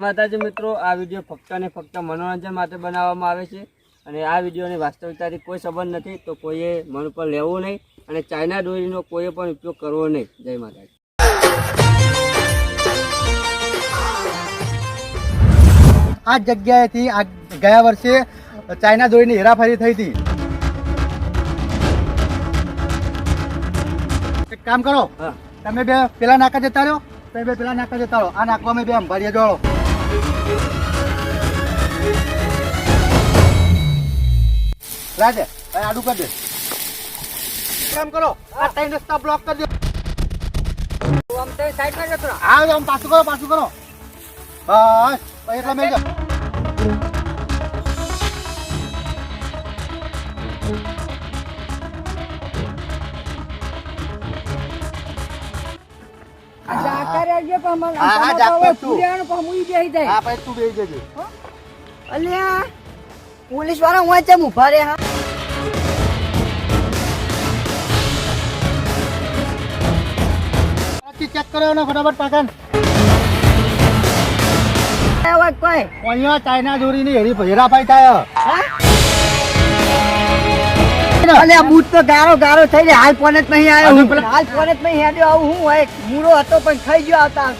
માતાજી મિત્રો આ વીડિયો ફક્ત અને ફક્ત મનોરંજન માટે બનાવવામાં આવે છે અને આ વિડીયોની વાસ્તવિકતાથી કોઈ સંબંધ નથી તો કોઈએ મન ઉપર લેવું નહીં અને ચાઇના દોરીનો કોઈએ પણ ઉપયોગ કરવો નહીં. જય માતાજી. આ જગ્યાએથી આ ગયા વર્ષે ચાઇના દોરીની હેરાફેરી થઈ હતી. એક કામ કરો તમે બે પેલા નાકા જતા રહ્યો તમે બે પેલા નાકા જતા રહો. આ નાકવા અમે બે અંબાડીએ જોડો. રાજે આડું કરી દે. કામ કરો આ ત્રણ રસ્તા બ્લોક કરી દો. આમ તો સાઈડમાં જતો. હા આમ પાછું કરો પાછું કરો. બસ એટલા મેળ જાતા રહેજે પણ મને હા, હા, જાતો હવે પણ હું બેહી જાય. હા પછી તું બેસી જજે. અલ્યા પોલીસવાળા હું ચમ ઊભા રે હા ચેક કર્યો ને ફટાફટ પાકન. કોઈ? અહીંયા ચાઇના દોરીની હેરી હેરાફાઈ થાય. અલ્યા બૂટ તો ગારો ગારો થઈ હાલ ફોન જ નહીં આવ્યો. હું હાલ ફોન જ નહીં હેડ્યો આવું હું મૂળો હતો પણ ખાઈ ગયો આવતા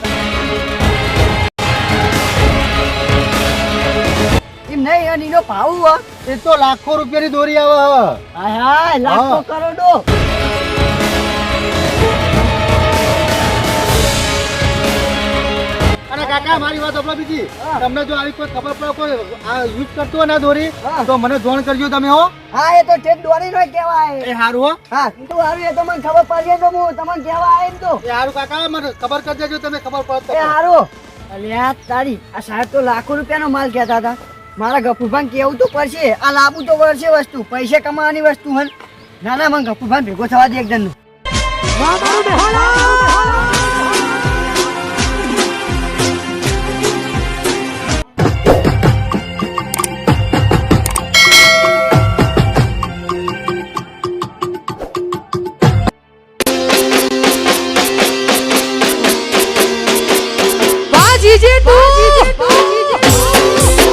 એમ નહીં અને એનો ભાવ હો. એ તો લાખો રૂપિયાની દોરી આવે હાય હાય લાખો હા. કરોડો. મારી વાત સાંભળો બીજી. તમને જો આવી કોઈ ખબર પડે કોઈ આ યુઝ કરતો હોય ને દોરી તો મને જોણ કરજો તમે હો. હા એ તો ઠેઠ દોરી નો કહેવાય. એ હારું હો. હા તું આવી તો મને ખબર પડી તો હું તમને કહેવા આવે તો. એ હારું કાકા મને ખબર કરી દેજો તમે ખબર પડે એ. હારું. અલ્યા તારી આ સાહેબ તો લાખો રૂપિયાનો માલ કહેતા હતા. મારા ગફુભાન કેવું તો પડશે. આ લાભું તો પડશે વસ્તુ પૈસા કમાવાની વસ્તુ હન ના. ના મને ગફુભાન ભેગો થવા દે એકદમ જણનું. বাজি যে তুই